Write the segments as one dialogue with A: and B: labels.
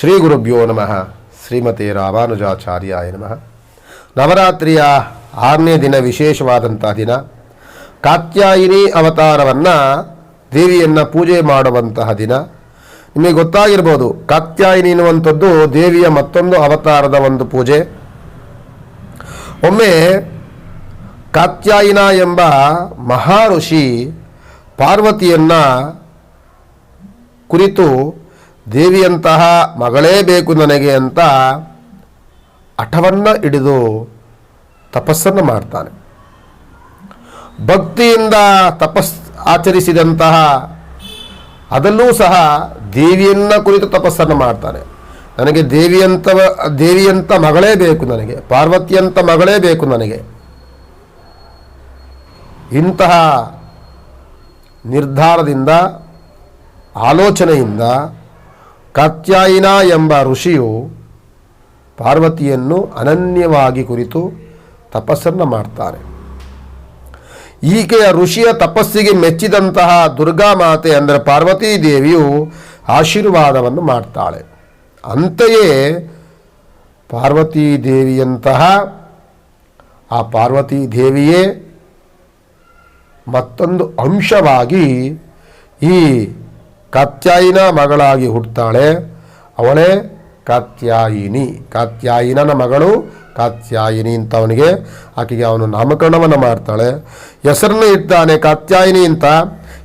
A: ಶ್ರೀ ಗುರುಭ್ಯೋ ನಮಃ. ಶ್ರೀಮತಿ ರಾಮಾನುಜಾಚಾರ್ಯಾಯ ನಮಃ. ನವರಾತ್ರಿಯ ಆರನೇ ದಿನ ವಿಶೇಷವಾದಂಥ ದಿನ. ಕಾತ್ಯಾಯಿನಿ ಅವತಾರವನ್ನು ದೇವಿಯನ್ನು ಪೂಜೆ ಮಾಡುವಂತಹ ದಿನ. ನಿಮಗೆ ಗೊತ್ತಾಗಿರ್ಬೋದು, ಕಾತ್ಯಾಯಿನಿ ಎನ್ನುವಂಥದ್ದು ದೇವಿಯ ಮತ್ತೊಂದು ಅವತಾರದ ಒಂದು ಪೂಜೆ. ಒಮ್ಮೆ ಕಾತ್ಯಾಯಿನ ಎಂಬ ಮಹಾಋಷಿ ಪಾರ್ವತಿಯನ್ನ ಕುರಿತು ದೇವಿಯಂತಹ ಮಗಳೇ ಬೇಕು ನನಗೆ ಅಂತ ಹಠವನ್ನು ಹಿಡಿದು ತಪಸ್ಸನ್ನು ಮಾಡ್ತಾನೆ. ಭಕ್ತಿಯಿಂದ ತಪಸ್ ಆಚರಿಸಿದಂತಹ ಅದಲ್ಲೂ ಸಹ ದೇವಿಯನ್ನ ಕುರಿತು ತಪಸ್ಸನ್ನು ಮಾಡ್ತಾನೆ. ನನಗೆ ದೇವಿಯಂತ ದೇವಿಯಂತ ಮಗಳೇ ಬೇಕು ನನಗೆ, ಪಾರ್ವತಿಯಂತ ಮಗಳೇ ಬೇಕು ನನಗೆ. ಇಂತಹ ನಿರ್ಧಾರದಿಂದ, ಆಲೋಚನೆಯಿಂದ ಕಾತ್ಯಾಯಿನ ಎಂಬ ಋಷಿಯು ಪಾರ್ವತಿಯನ್ನು ಅನನ್ಯವಾಗಿ ಕುರಿತು ತಪಸ್ಸನ್ನು ಮಾಡ್ತಾರೆ. ಈಕೆಯ ಋಷಿಯ ತಪಸ್ಸಿಗೆ ಮೆಚ್ಚಿದಂತಹ ದುರ್ಗಾ ಮಾತೆ ಅಂದರೆ ಪಾರ್ವತೀ ದೇವಿಯು ಆಶೀರ್ವಾದವನ್ನು ಮಾಡ್ತಾಳೆ. ಅಂತೆಯೇ ಪಾರ್ವತೀ ದೇವಿಯಂತಹ ಆ ಪಾರ್ವತೀ ದೇವಿಯೇ ಮತ್ತೊಂದು ಅಂಶವಾಗಿ ಈ ಕಾತ್ಯಾಯಿನ ಮಗಳಾಗಿ ಹುಟ್ಟುತ್ತಾಳೆ ಅವಳೇ ಕಾತ್ಯಾಯಿನಿ. ಕಾತ್ಯಾಯಿನನ ಮಗಳು ಕಾತ್ಯಾಯಿನಿ ಅಂತ ಅವನಿಗೆ ಆಕೆಗೆ ಅವನು ನಾಮಕರಣವನ್ನು ಮಾಡ್ತಾಳೆ. ಹೆಸರನ್ನು ಇದ್ದಾನೆ ಕಾತ್ಯಾಯಿನಿ ಅಂತ.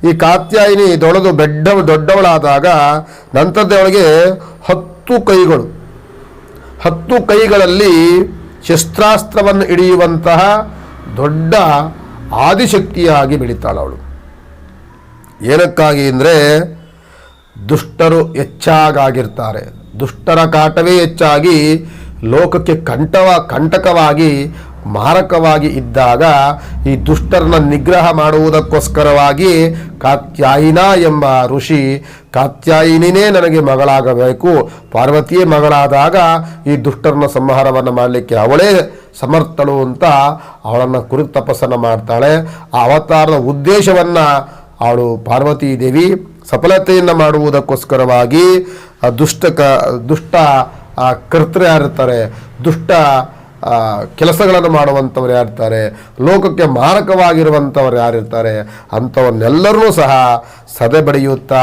A: ಈ ಕಾತ್ಯಾಯಿನಿ ದೊಳೆದು ಬೆಡ್ಡ ದೊಡ್ಡವಳಾದಾಗ ನಂತರದವಳಿಗೆ ಹತ್ತು ಕೈಗಳು. ಹತ್ತು ಕೈಗಳಲ್ಲಿ ಶಸ್ತ್ರಾಸ್ತ್ರವನ್ನು ಹಿಡಿಯುವಂತಹ ದೊಡ್ಡ ಆದಿಶಕ್ತಿಯಾಗಿ ಬೆಳೀತಾಳೆ ಅವಳು. ಏನಕ್ಕಾಗಿ ಅಂದರೆ ದುಷ್ಟರು ಹೆಚ್ಚಾಗಾಗಿರ್ತಾರೆ. ದುಷ್ಟರ ಕಾಟವೇ ಹೆಚ್ಚಾಗಿ ಲೋಕಕ್ಕೆ ಕಂಠವ, ಕಂಟಕವಾಗಿ, ಮಾರಕವಾಗಿ ಇದ್ದಾಗ ಈ ದುಷ್ಟರನ್ನ ನಿಗ್ರಹ ಮಾಡುವುದಕ್ಕೋಸ್ಕರವಾಗಿ ಕಾತ್ಯಾಯಿನ ಎಂಬ ಋಷಿ ಕಾತ್ಯಾಯಿನಿನೇ ನನಗೆ ಮಗಳಾಗಬೇಕು. ಪಾರ್ವತಿಯೇ ಮಗಳಾದಾಗ ಈ ದುಷ್ಟರನ್ನ ಸಂಹಾರವನ್ನು ಮಾಡಲಿಕ್ಕೆ ಅವಳೇ ಸಮರ್ಥಳು ಅಂತ ಅವಳನ್ನು ಕುರಿತು ತಪಸ್ಸನ್ನು ಮಾಡ್ತಾಳೆ. ಆ ಅವತಾರದ ಉದ್ದೇಶವನ್ನು ಅವಳು ಪಾರ್ವತೀ ದೇವಿ ಸಫಲತೆಯನ್ನು ಮಾಡುವುದಕ್ಕೋಸ್ಕರವಾಗಿ ದುಷ್ಟ ಕ ದುಷ್ಟ, ಆ ಕರ್ತೃ ಯಾರಿರ್ತಾರೆ, ದುಷ್ಟ ಕೆಲಸಗಳನ್ನು ಮಾಡುವಂಥವ್ರು ಯಾರಿರ್ತಾರೆ, ಲೋಕಕ್ಕೆ ಮಾರಕವಾಗಿರುವಂಥವ್ರು ಯಾರಿರ್ತಾರೆ ಅಂಥವನ್ನೆಲ್ಲರೂ ಸಹ ಸದೆ ಬಡಿಯುತ್ತಾ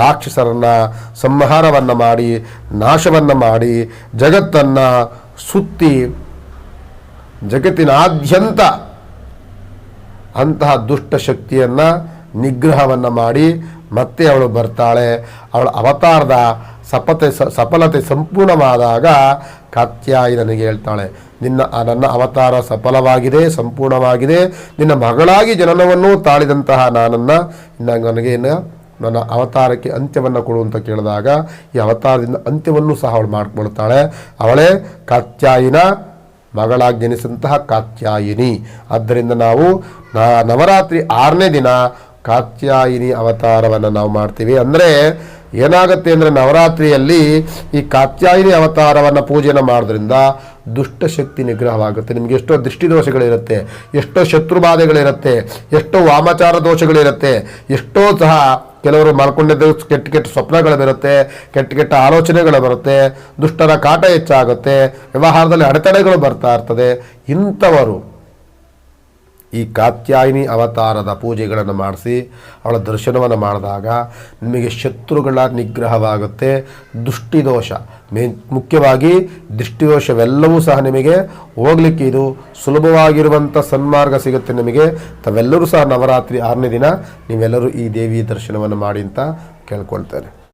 A: ರಾಕ್ಷಸರನ್ನು, ಸಂಹಾರವನ್ನು ಮಾಡಿ, ನಾಶವನ್ನು ಮಾಡಿ, ಜಗತ್ತನ್ನು ಸುತ್ತಿ, ಜಗತ್ತಿನಾದ್ಯಂತ ಅಂತಹ ದುಷ್ಟ ಶಕ್ತಿಯನ್ನು, ನಿಗ್ರಹವನ್ನು ಮಾಡಿ ಮತ್ತೆ ಅವಳು ಬರ್ತಾಳೆ. ಅವಳ ಅವತಾರದ ಸಪತೆ ಸಫಲತೆ ಸಂಪೂರ್ಣವಾದಾಗ ಕಾತ್ಯಾಯಿ ನನಗೆ ಹೇಳ್ತಾಳೆ, ನಿನ್ನ ನನ್ನ ಅವತಾರ ಸಫಲವಾಗಿದೆ, ಸಂಪೂರ್ಣವಾಗಿದೆ. ನಿನ್ನ ಮಗಳಾಗಿ ಜನನವನ್ನು ತಾಳಿದಂತಹ ನಾನನ್ನು ಇನ್ನು ನನಗೆ ಇನ್ನು ನನ್ನ ಅವತಾರಕ್ಕೆ ಅಂತ್ಯವನ್ನು ಕೊಡು ಅಂತ ಕೇಳಿದಾಗ, ಈ ಅವತಾರದಿಂದ ಅಂತ್ಯವನ್ನು ಸಹ ಅವಳು ಮಾಡಿಕೊಳ್ತಾಳೆ. ಅವಳೇ ಕಾತ್ಯಾಯಿನ ಮಗಳಾಗಿ ಜನಿಸಿದಂತಹ ಕಾತ್ಯಾಯಿನಿ. ಆದ್ದರಿಂದ ನಾವು ನವರಾತ್ರಿ ಆರನೇ ದಿನ ಕಾತ್ಯಾಯಿನಿ ಅವತಾರವನ್ನು ನಾವು ಮಾಡ್ತೀವಿ. ಅಂದರೆ ಏನಾಗುತ್ತೆ ಅಂದರೆ ನವರಾತ್ರಿಯಲ್ಲಿ ಈ ಕಾತ್ಯಾಯಿನಿ ಅವತಾರವನ್ನು ಪೂಜೆನ ಮಾಡೋದ್ರಿಂದ ದುಷ್ಟಶಕ್ತಿ ನಿಗ್ರಹವಾಗುತ್ತೆ. ನಿಮಗೆ ಎಷ್ಟೋ ದೃಷ್ಟಿದೋಷಗಳಿರುತ್ತೆ ಎಷ್ಟೋ ಶತ್ರುಬಾಧೆಗಳಿರುತ್ತೆ ಎಷ್ಟೋ ವಾಮಾಚಾರ ದೋಷಗಳಿರುತ್ತೆ, ಎಷ್ಟೋ ಸಹ ಕೆಲವರು ಮಲ್ಕೊಂಡಿದ್ದು ಕೆಟ್ಟ ಕೆಟ್ಟ ಸ್ವಪ್ನಗಳು ಬರುತ್ತೆ, ಕೆಟ್ಟ ಕೆಟ್ಟ ಆಲೋಚನೆಗಳು ಬರುತ್ತೆ, ದುಷ್ಟರ ಕಾಟ ಹೆಚ್ಚಾಗುತ್ತೆ, ವ್ಯವಹಾರದಲ್ಲಿ ಅಡೆತಡೆಗಳು ಬರ್ತಾ ಇರ್ತದೆ. ಇಂಥವರು ಈ ಕಾತ್ಯಾಯಿನಿ ಅವತಾರದ ಪೂಜೆಗಳನ್ನು ಮಾಡಿಸಿ ಅವಳ ದರ್ಶನವನ್ನು ಮಾಡಿದಾಗ ನಿಮಗೆ ಶತ್ರುಗಳ ನಿಗ್ರಹವಾಗುತ್ತೆ, ದುಷ್ಟಿದೋಷ. ಮೇ ಮುಖ್ಯವಾಗಿ ದೃಷ್ಟಿದೋಷವೆಲ್ಲವೂ ಸಹ ನಿಮಗೆ ಹೋಗಲಿಕ್ಕೆ ಇದು ಸುಲಭವಾಗಿರುವಂಥ ಸನ್ಮಾರ್ಗ ಸಿಗುತ್ತೆ ನಿಮಗೆ. ತಾವೆಲ್ಲರೂ ಸಹ ನವರಾತ್ರಿ ಆರನೇ ದಿನ ನೀವೆಲ್ಲರೂ ಈ ದೇವಿ ದರ್ಶನವನ್ನು ಮಾಡಿ ಅಂತ ಕೇಳ್ಕೊಳ್ತೇನೆ.